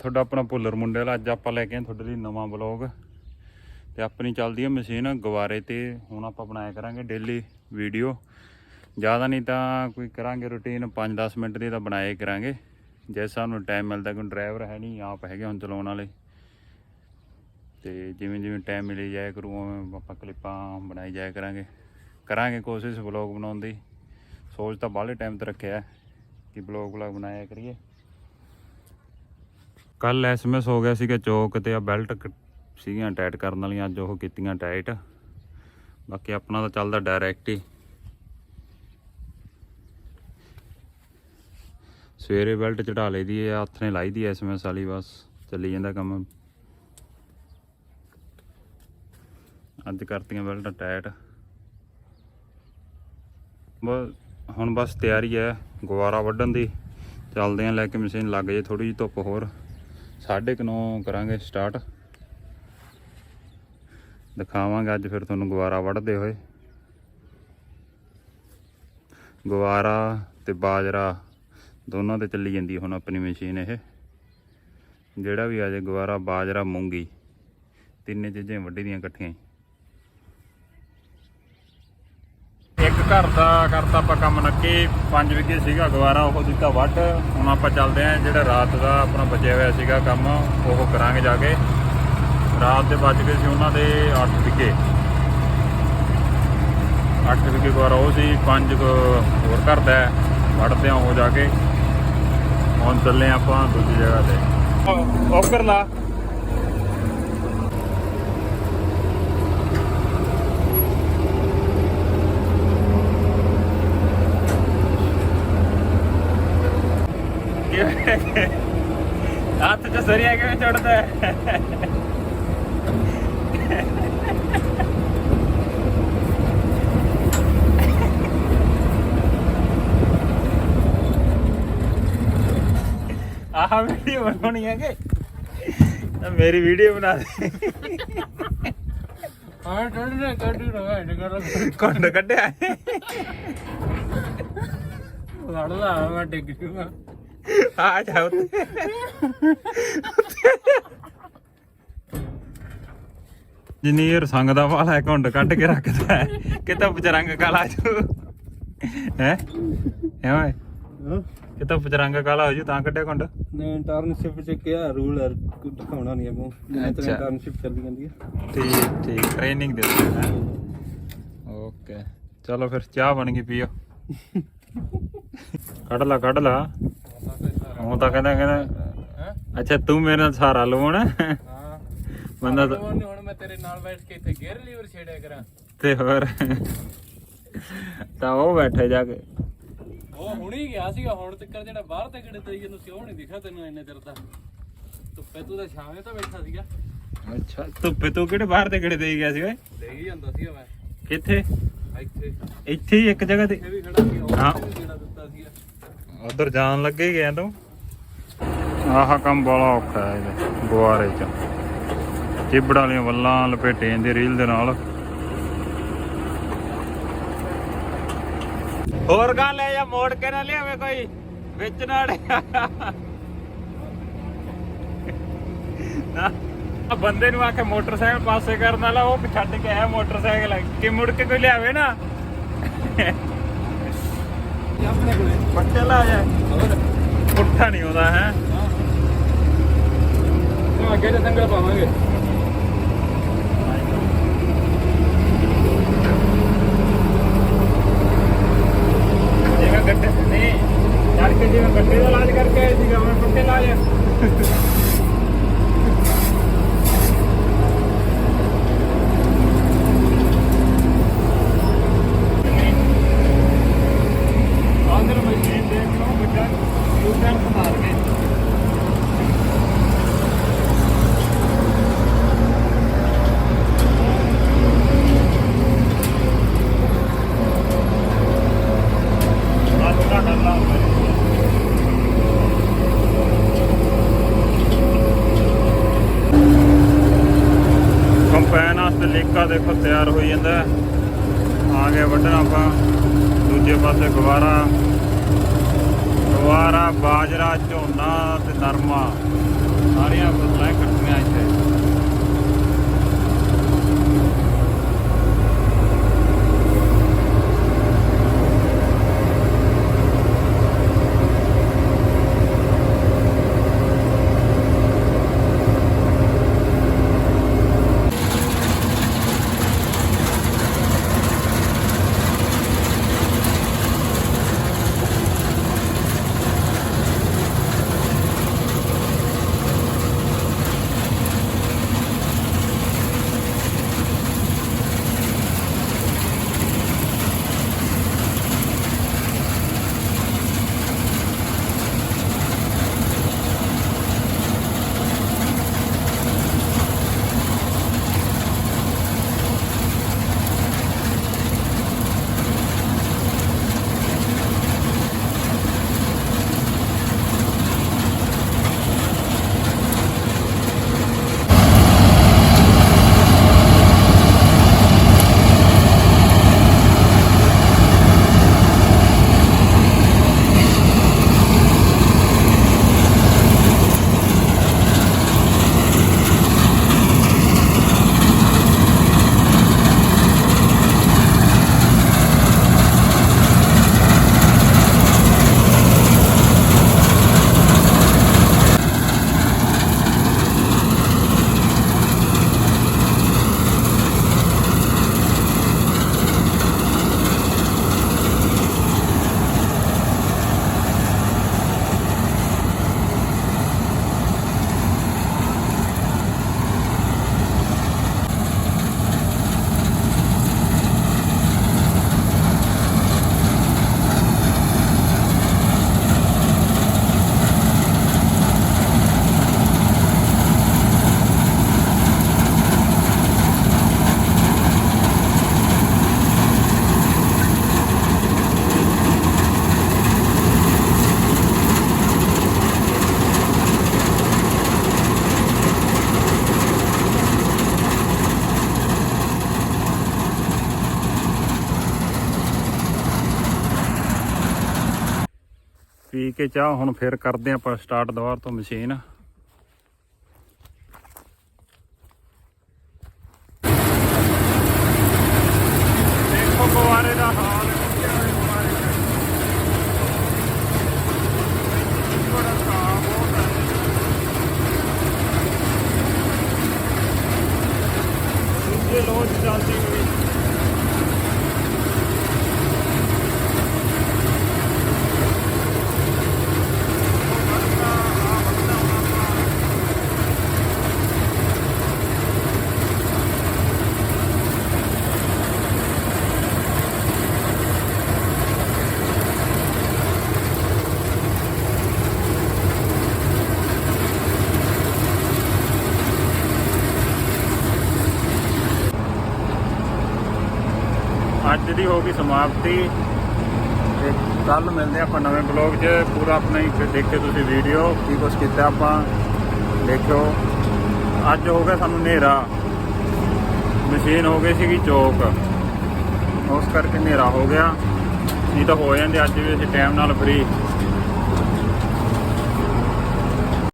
ਤੁਹਾਡਾ ਆਪਣਾ ਭੁੱਲਰ ਮੁੰਡੇ ਵਾਲਾ ਅੱਜ ਆਪਾਂ ਲੈ ਕੇ ਆਏ ਤੁਹਾਡੇ ਲਈ ਨਵਾਂ ਬਲੌਗ ਤੇ ਆਪਣੀ ਚੱਲਦੀ ਹੈ ਮਸ਼ੀਨ ਗਵਾਰੇ ਤੇ, ਹੁਣ ਆਪਾਂ ਬਣਾਇਆ ਕਰਾਂਗੇ ਡੇਲੀ ਵੀਡੀਓ ਜ਼ਿਆਦਾ ਨਹੀਂ ਤਾਂ ਕੋਈ ਕਰਾਂਗੇ ਰੁਟੀਨ 5-10 ਮਿੰਟ ਦੀ ਤਾਂ ਬਣਾਏ ਕਰਾਂਗੇ। ਜੇ ਸਾਨੂੰ ਟਾਈਮ ਮਿਲਦਾ, ਕੋਈ ਡਰਾਈਵਰ ਹੈ ਨਹੀਂ, ਆਪ ਹੈਗੇ ਹੁਣ ਚਲਾਉਣ ਵਾਲੇ। ਤੇ ਜਿਵੇਂ ਜਿਵੇਂ ਟਾਈਮ ਮਿਲੇ ਜਾਇਆ ਕਰੂ ਆਪਾਂ ਕਲਿੱਪਾਂ ਬਣਾਈ ਜਾਇਆ ਕਰਾਂਗੇ। ਕਰਾਂਗੇ ਕੋਸ਼ਿਸ਼ ਵਲੌਗ ਬਣਾਉਣ ਦੀ। ਸੋਚ ਤਾਂ ਬਾਹਲੇ ਟਾਈਮ ਤੇ ਰੱਖਿਆ ਕਿ ਵਲੌਗ ਵਲੌਗ ਬਣਾਇਆ ਕਰੀਏ। ਕੱਲ ਐਸਐਮਐਸ ਹੋ ਗਿਆ ਸੀਗਾ ਚੌਕ ਤੇ ਆ ਬੈਲਟ ਸੀਗੀਆਂ ਟਾਈਟ ਕਰਨ ਵਾਲੀਆਂ, ਅੱਜ ਉਹ ਕੀਤੀਆਂ ਟਾਈਟ ਬਾਕੀ ਆਪਣਾ ਤਾਂ ਚੱਲਦਾ ਡਾਇਰੈਕਟ ਹੀ। ਸਵੇਰੇ ਬੈਲਟ ਚੜਾ ਲਈਦੀ ਹੈ ਹੱਥ ਨੇ ਲਾਈ ਦੀ ਐਸਐਮਐਸ ਵਾਲੀ, ਬਸ ਚੱਲੀ ਜਾਂਦਾ ਕੰਮ। ਅੱਜ ਕਰਤੀਆਂ ਬੈਲਟਾਂ ਟਾਈਟ ਬਸ ਹੁਣ ਬਸ ਤਿਆਰੀ ਹੈ ਗੁਵਾਰਾ ਵੱਢਣ ਦੀ। ਚੱਲਦੇ ਆਂ ਲੈ ਕੇ ਮਸ਼ੀਨ ਲੱਗ ਜੇ ਥੋੜੀ ਜਿਹੀ ਧੁੱਪ ਹੋਰ। ਸਾਢੇ ਕੁ ਨੌ ਕਰਾਂਗੇ ਸਟਾਰਟ ਦਿਖਾਵਾਂਗੇ ਅੱਜ ਫਿਰ ਤੁਹਾਨੂੰ ਗੁਵਾਰਾ ਵੱਢਦੇ ਹੋਏ। ਗੁਵਾਰਾ ਤੇ ਬਾਜਰਾ ਦੋਨਾਂ ਤੇ ਚੱਲੀ ਜਾਂਦੀ ਹੁਣ ਆਪਣੀ ਮਸ਼ੀਨ ਇਹ। ਜਿਹੜਾ ਵੀ ਆ ਜਾਏ ਗੁਵਾਰਾ ਬਾਜਰਾ, ਮੂੰਗੀ, ਤਿੰਨੇ ਚੀਜ਼ਾਂ ਵੱਢੀ ਦੀਆਂ ਇਕੱਠੀਆਂ ਹੀ ਇੱਕ ਘਰ ਦਾ ਕਰਤਾ ਆਪਾਂ ਕੰਮ ਨੱਕੀ 5 ਵਿਗੇ ਸੀਗਾ ਗਵਾਰਾ ਉਹ ਦਿੱਤਾ ਵੱਢ। ਹੁਣ ਆਪਾਂ ਚੱਲਦੇ ਆਂ, ਜਿਹੜਾ ਰਾਤ ਦਾ ਆਪਣਾ ਬਚਿਆ ਹੋਇਆ ਸੀਗਾ ਕੰਮ, ਉਹ ਕਰਾਂਗੇ ਜਾ ਕੇ। ਰਾਤ ਦੇ ਬਚ ਗਏ ਸੀ ਉਹਨਾਂ ਦੇ 8 ਵਿਗੇ 8 ਵਿਗੇ ਗਵਾਰਾ ਉਹ ਸੀ 5 ਹੋਰ ਕਰਦਾ ਵੱਢਦੇ ਆਂ ਉਹ ਜਾ ਕੇ। ਹੁਣ ਚੱਲੇ ਆਂ ਆਪਾਂ ਦੂਜੀ ਜਗ੍ਹਾ ਤੇ। ਓਕਰ ਲਾ। ਹੱਥ ਚ ਸਰੀਆ ਕਿਵੇਂ ਚੜਦਾ ਹੈ? ਆਹ ਵੀਡੀਓ ਬਣਾਉਣੀ ਹੈ ਕਿ? ਮੇਰੀ ਵੀਡੀਓ ਬਣਾ ਦੇ। ਹਾਂ ਟੱਡ ਨੇ ਕੱਢ ਰਹਾ ਹੈ ਨਿਕਲ ਕੁੰਡ ਕੱਢਿਆ। ਲੜਦਾ ਮੈਂ ਡਿੱਗ ਜੂਗਾ। ਆ ਜਾ ਉੱਤੇ। ਜਨੀਰ ਸੰਗ ਦਾ ਵਾਲਾ ਹੈ ਕੁੰਡ ਕੱਢ ਕੇ ਰੱਖਦਾ ਹੈ ਕਿਤਾ ਪਚਰੰਗ ਕਾਲਾ ਜੂ? ਹੈ? ਐਵੇਂ ਕਿਤਾ ਪਚਰੰਗ ਕਾਲਾ ਹੋ ਜੂ ਤਾਂ ਕੱਢਿਆ ਕੁੰਡ ਨੇ ਇੰਟਰਨਸ਼ਿਪ ਚ ਕਿਹਾ ਰੂਲ ਦਿਖਾਉਣਾ ਨਹੀਂ ਆਪੋ ਜਿਵੇਂ ਤੇ। ਇੰਟਰਨਸ਼ਿਪ ਚੱਲੀ ਜਾਂਦੀ ਹੈ। ਠੀਕ ਠੀਕ ਟ੍ਰੇਨਿੰਗ ਦੇ ਦਿੰਦੇ ਹੈ? ਓਕੇ ਚਲੋ ਫਿਰ ਚਾਹ ਬਣ ਗਈ ਪੀਓ। ਕੱਢ ਲਾ ਕੱਢ ਲਾ। ਉਹ ਤਾਂ ਕਹਿੰਦਾ ਕਹਿੰਦਾ ਅੱਛਾ ਤੂੰ ਮੇਰੇ ਨਾਲ ਸਹਾਰਾ ਲਵਾਉਣਾ ਹਾਂ। ਬੰਦਾ ਤਾਂ ਹੁਣ ਮੈਂ ਤੇਰੇ ਨਾਲ ਬੈਠ ਕੇ ਇੱਥੇ ਗੇਅਰ ਲੀਵਰ ਛੇੜਿਆ ਕਰਾਂ। ਤੇ ਹੋਰ? ਤਾਂ ਉਹ ਬੈਠੇ ਜਾ ਕੇ। ਉਹ ਹੁਣੀ ਗਿਆ ਸੀਗਾ ਹੁਣ ਤੱਕ ਜਿਹੜਾ ਬਾਹਰ ਤੇ ਕਿਹੜੇ ਤਰੀਕੇ ਨੂੰ ਸਿਓ ਨਹੀਂ ਦਿਖਾ ਤੈਨੂੰ ਇੰਨੇ ਚਿਰ ਦਾ। ਧੁੱਪੇ ਤੂੰ ਤਾਂ ਛਾਵੇਂ ਤਾਂ ਬੈਠਾ ਸੀਗਾ। ਅੱਛਾ ਧੁੱਪੇ ਤੂੰ ਕਿਹੜੇ ਬਾਹਰ ਤੇ ਕਿਹੜੇ ਦੇਈ ਗਿਆ ਸੀ ਓਏ ਦੇਖ ਹੀ ਜਾਂਦਾ ਸੀਗਾ ਮੈਂ। ਕਿੱਥੇ? ਇੱਥੇ। ਇੱਥੇ ਹੀ ਇੱਕ ਜਗ੍ਹਾ ਤੇ। ਹਾਂ। ਉਧਰ ਜਾਣ ਲੱਗੇ ਗਿਆ ਤੂੰ। ਆਹ ਕੰਮ ਬੜਾ ਔਖਾ ਹੈ ਇਹਦੇ ਗੁਆਰੇ ਚ। ਚਿਬੜਾਂ ਵਾਲੀਆਂ ਵੱਲਾਂ ਲਪੇਟੇ ਜਾਂਦੇ ਰੀਲ ਦੇ ਨਾਲ। ਹੋਰ ਗਾਂ ਲੈ ਜਾ, ਮੋੜ ਕੇ ਨਾ ਲਿਆਵੇ ਕੋਈ ਵਿੱਚ ਨਾੜ ਆ ਬੰਦੇ ਨੂੰ ਆਖੇ ਮੋਟਰਸਾਈਕਲ ਪਾਸੇ ਕਰਨ ਵਾਲਾ, ਉਹ ਛੱਡ ਕੇ ਆਇਆ ਮੋਟਰਸਾਈਕਲ ਕਿ। ਮੁੜ ਕੇ ਕੋਈ ਲਿਆਵੇ ਨਾ। ਆਪਣੇ ਕੋਲੇ ਪੱਟੇ ਲਾ ਜਾ। ਹੋਰ ਪੁੱਠਾ ਨਹੀਂ ਆਉਂਦਾ, ਹੈ। ਅੱਗੇ ਤੇ ਸੰਗਲ ਪਾਵਾਂਗੇ। ਟਿੱਕਾ ਦੇਖੋ, ਤਿਆਰ ਹੋਈ ਜਾਂਦਾ ਆ ਗਏ ਵੱਢਣਾ ਆਪਾਂ। ਦੂਜੇ ਪਾਸੇ ਗਵਾਰਾ ਗਵਾਰਾ ਬਾਜਰਾ, ਝੋਨਾ ਤੇ ਨਰਮਾ। ਸਾਰੀਆਂ ਫਸਲਾਂ ਕੱਟੀਆਂ ਇੱਥੇ। ਪੀ ਕੇ ਚਾਹ ਹੁਣ ਫਿਰ ਕਰਦੇ ਆਪਾਂ ਸਟਾਰਟ ਦੁਬਾਰ ਤੋਂ ਮਸ਼ੀਨ ਦੇਖੋ ਗੁਬਾਰੇ ਦਾ ਹਾਲ ਕਿਹੜਾ ਹੈ ਗੁਬਾਰੇ ਦਾ। ਬੜਾ ਸਾਫ਼ ਬਹੁਤ ਹੈ ਦੂਜੇ ਲੋਚ ਚੱਲਦੀ ਹੋਈ ਅੱਜ ਦੀ ਹੋ ਗਈ ਸਮਾਪਤੀ। ਤੇ ਕੱਲ ਮਿਲਦੇ ਆਪਾਂ ਨਵੇਂ ਬਲੌਗ 'ਚ। ਪੂਰਾ ਆਪਣਾ ਹੀ ਫਿਰ ਦੇਖਿਓ ਤੁਸੀਂ ਵੀਡੀਓ, ਕੀ ਕੁਛ ਕੀਤਾ ਆਪਾਂ, ਦੇਖਿਓ। ਅੱਜ ਹੋ ਗਿਆ ਸਾਨੂੰ ਹਨੇਰਾ। ਮਸ਼ੀਨ ਹੋ ਗਈ ਸੀਗੀ ਚੌਕ। ਉਸ ਕਰਕੇ ਹਨੇਰਾ ਹੋ ਗਿਆ। ਨਹੀਂ ਤਾਂ ਹੋ ਜਾਂਦੇ, ਅੱਜ ਵੀ ਅਸੀਂ ਟਾਈਮ ਨਾਲ ਫ੍ਰੀ